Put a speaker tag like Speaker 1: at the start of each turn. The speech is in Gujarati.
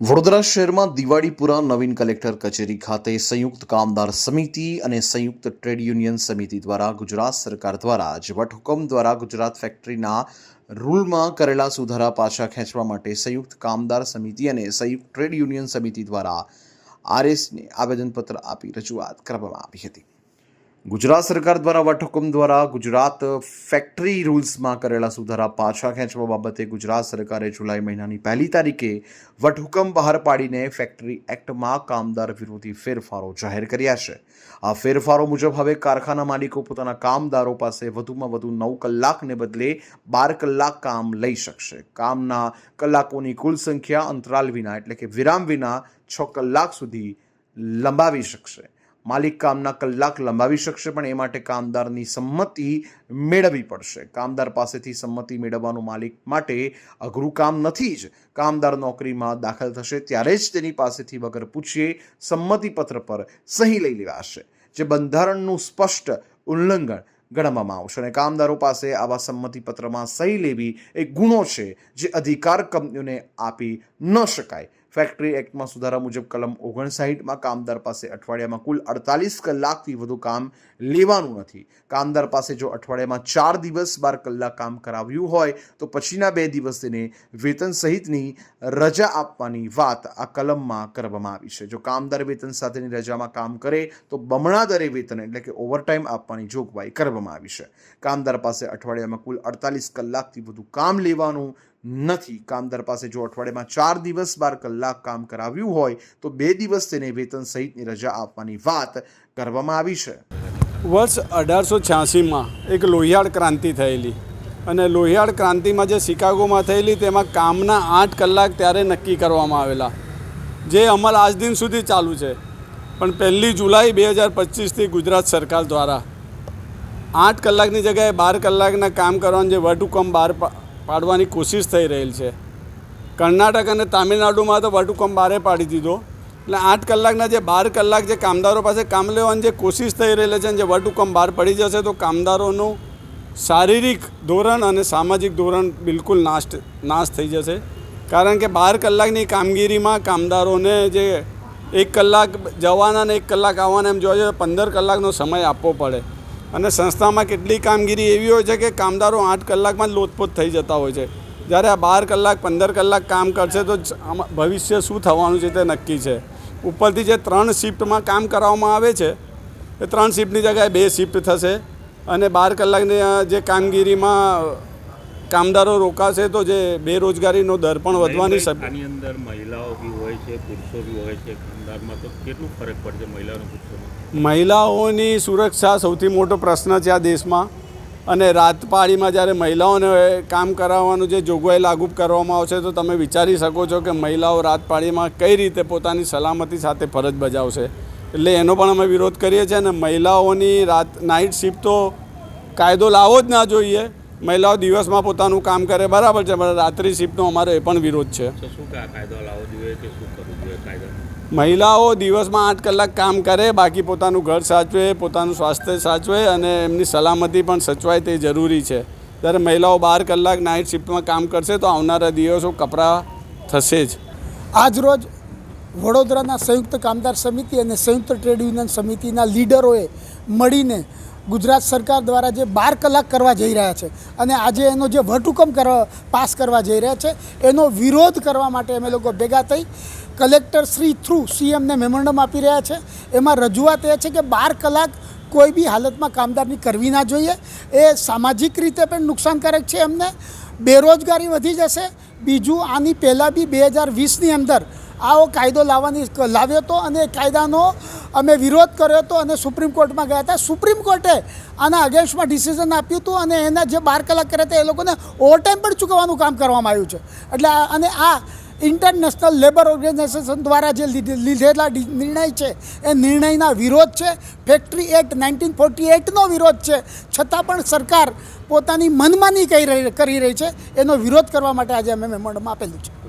Speaker 1: વડોદરા શહેરમાં દિવાળીપુરા નવીન કલેક્ટર કચેરી ખાતે સંયુક્ત કામદાર સમિતિ અને સંયુક્ત ટ્રેડ યુનિયન સમિતિ દ્વારા ગુજરાત સરકાર દ્વારા જ વટહુકમ દ્વારા ગુજરાત ફેક્ટરીના રૂલમાં કરેલા સુધારા પાછા ખેંચવા માટે સંયુક્ત કામદાર સમિતિ અને સંયુક્ત ટ્રેડ યુનિયન સમિતિ દ્વારા આરએસને આવેદનપત્ર આપી રજૂઆત કરવામાં આવી હતી. ગુજરાત સરકાર દ્વારા વટહુકમ દ્વારા ગુજરાત ફેક્ટરી રૂલ્સમાં કરેલા સુધારા પાછા ખેંચવા બાબતે ગુજરાત સરકારે જુલાઈ મહિનાની પહેલી તારીખે વટહુકમ બહાર પાડીને ફેક્ટરી એક્ટમાં કામદાર વિરોધી ફેરફારો જાહેર કર્યા છે. આ ફેરફારો મુજબ હવે કારખાના માલિકો પોતાના કામદારો પાસે વધુમાં વધુ નવ કલાકને બદલે બાર કલાક કામ લઈ શકશે. કામના કલાકોની કુલ સંખ્યા અંતરાલ વિના એટલે કે વિરામ વિના છ કલાક સુધી લંબાવી શકશે. માલિક કામના કલાક લંબાવી શકશે, પણ એ માટે કામદારની સંમતિ મેળવવી પડશે. કામદાર પાસેથી સંમતિ મેળવવાનું માલિક માટે અઘરું કામ નથી જ કામદાર નોકરીમાં દાખલ થશે, ત્યારે જ તેની પાસેથી વગર પૂછીએ સંમતિપત્ર પર સહી લઈ લેવાશે, જે બંધારણનું સ્પષ્ટ ઉલ્લંઘન ગણવામાં આવશે. અને કામદારો પાસે આવા સંમતિપત્રમાં સહી લેવી એ ગુનો છે, જે અધિકાર કંપનીઓને આપી ન શકાય. ફેક્ટરી એક્ટમાં સુધારા મુજબ કલમ ઓગણસાઠમાં કામદાર પાસે અઠવાડિયામાં કુલ અડતાલીસ કલાકથી વધુ કામ લેવાનું નથી. કામદાર પાસે જો અઠવાડિયામાં ચાર દિવસ બાર કલાક કામ કરાવ્યું હોય, તો પછીના બે દિવસ તેને વેતન સહિતની રજા આપવાની વાત આ કલમમાં કરવામાં આવી છે. જો કામદાર વેતન સાથેની રજામાં કામ કરે, તો બમણા દરે વેતન એટલે કે ઓવરટાઈમ આપવાની જોગવાઈ કરવામાં આવી છે. કામદાર પાસે અઠવાડિયામાં કુલ અડતાલીસ કલાકથી વધુ કામ લેવાનું નથી. કામદાર પાસે જો અઠવાડિયામાં ચાર દિવસ બાર કલાક કામ કરાવ્યું હોય, તો બે દિવસ તેને વેતન સહિતની રજા આપવાની વાત કરવામાં આવી છે.
Speaker 2: વર્ષ અઢારસો છ્યાસીમાં એક લોહિયાળ ક્રાંતિ થયેલી. અને લોહિયાળ ક્રાંતિમાં જે શિકાગોમાં થયેલી, તેમાં કામના આઠ કલાક ત્યારે નક્કી કરવામાં આવેલા. જે અમલ આજ દિન સુધી ચાલુ છે. પણ પહેલી જુલાઈ બે હજાર પચીસથી ગુજરાત સરકાર દ્વારા આઠ કલાકની જગ્યાએ બાર કલાકના કામ કરવાનું જે વટહુકમ બહાર પાડવાની કોશિશ થઈ રહેલ છે. કર્ણાટક અને તામિલનાડુમાં તો વટહુકમ બારે પાડી દીધો. એટલે આઠ કલાકના જે બાર કલાક જે કામદારો પાસે કામ લેવાની જે કોશિશ થઈ રહેલી છે અને જે વટહુકમ બહાર પડી જશે તો કામદારોનું શારીરિક ધોરણ અને સામાજિક ધોરણ બિલકુલ નાશ નાશ થઈ જશે. કારણ કે બાર કલાકની કામગીરીમાં કામદારોને જે એક કલાક જવાના ને એક કલાક આવવાના એમ જઈએ પંદર કલાકનો સમય આપવો પડે. અને સંસ્થામાં કેટલી કામગીરી એવી હોય છે કે કામદારો આઠ કલાકમાં લોથપોથ થઈ જતા હોય છે. જ્યારે આ બાર કલાક, પંદર કલાક કામ કરશે તો ભવિષ્ય શું થવાનું છે તે નક્કી છે. ઉપરથી જે ત્રણ શિફ્ટમાં કામ કરાવવામાં આવે છે, એ ત્રણ શિફ્ટની જગ્યાએ બે શિફ્ટ થશે અને બાર કલાકની જે કામગીરીમાં કામદારો રોકાશે તો જે બેરોજગારીનો દર પણ વધવાની શક
Speaker 3: આની અંદર મહિલાઓ બી હોય છે પુરુષો બી હોય છે કામદારમાં તો કેટલું ફરક પડશે મહિલાઓ પુરુષોમાં
Speaker 2: મહિલાઓની સુરક્ષા સૌથી મોટો પ્રશ્ન છે આ દેશમાં. અને રાતપાળીમાં જ્યારે મહિલાઓને કામ કરાવવાનું જે જોગવાઈ લાગુ કરવામાં આવશે તો તમે વિચારી શકો છો કે મહિલાઓ રાતપાળીમાં કઈ રીતે પોતાની સલામતી સાથે ફરજ બજાવશે. એટલે એનો પણ અમે વિરોધ કરીએ છીએ અને મહિલાઓની રાત નાઇટ શિફ્ટ તો કાયદો લાવવો જ ના જોઈએ. મહિલાઓ દિવસમાં પોતાનું કામ કરે બરાબર છે પણ રાત્રિ શિફ્ટનો અમારો એ પણ વિરોધ છે. મહિલાઓ દિવસમાં આઠ કલાક કામ કરે બાકી પોતાનું ઘર સાચવે પોતાનું સ્વાસ્થ્ય સાચવે અને એમની સલામતી પણ સચવાય તે જરૂરી છે. જ્યારે મહિલાઓ બાર કલાક નાઇટ શિફ્ટમાં કામ કરશે તો આવનારા દિવસો કપરા થશે જ.
Speaker 4: આજરોજ વડોદરાના સંયુક્ત કામદાર સમિતિ અને સંયુક્ત ટ્રેડ યુનિયન સમિતિના લીડરોએ મળીને ગુજરાત સરકાર દ્વારા જે બાર કલાક કરવા જઈ રહ્યા છે અને આજે એનો જે વટહુકમ કરવા, પાસ કરવા જઈ રહ્યા છે, એનો વિરોધ કરવા માટે અમે લોકો ભેગા થઈ કલેક્ટર શ્રી થ્રુ સીએમને મેમોરન્ડમ આપી રહ્યા છે. એમાં રજૂઆત એ છે કે બાર કલાક કોઈ બી હાલતમાં કામદારની કરવી ના જોઈએ. એ સામાજિક રીતે પણ નુકસાનકારક છે એમને. બેરોજગારી વધી જશે. બીજું, આની પહેલાં બી બે હજાર વીસની અંદર આવો કાયદો લાવવાની, લાવ્યો હતો અને કાયદાનો અમે વિરોધ કર્યો હતો અને સુપ્રીમ કોર્ટમાં ગયા હતા. સુપ્રીમ કોર્ટે આના અગેન્સ્ટમાં ડિસિઝન આપ્યું હતું અને એના જે બાર કલાક કર્યા હતા એ લોકોને ઓવરટાઈમ પણ ચૂકવવાનું કામ કરવામાં આવ્યું છે. એટલે અને આ ઇન્ટરનેશનલ લેબર ઓર્ગેનાઇઝેશન દ્વારા જે લીધે- લીધેલા નિર્ણય છે, એ નિર્ણયના વિરોધ છે. ફેક્ટરી એક્ટ નાઇન્ટીન ફોર્ટી એઇટનો વિરોધ છે. છતાં પણ સરકાર પોતાની મનમાની કરી રહી છે. એનો વિરોધ કરવા માટે આજે અમે મેમોરન્ડમ આપેલું છે.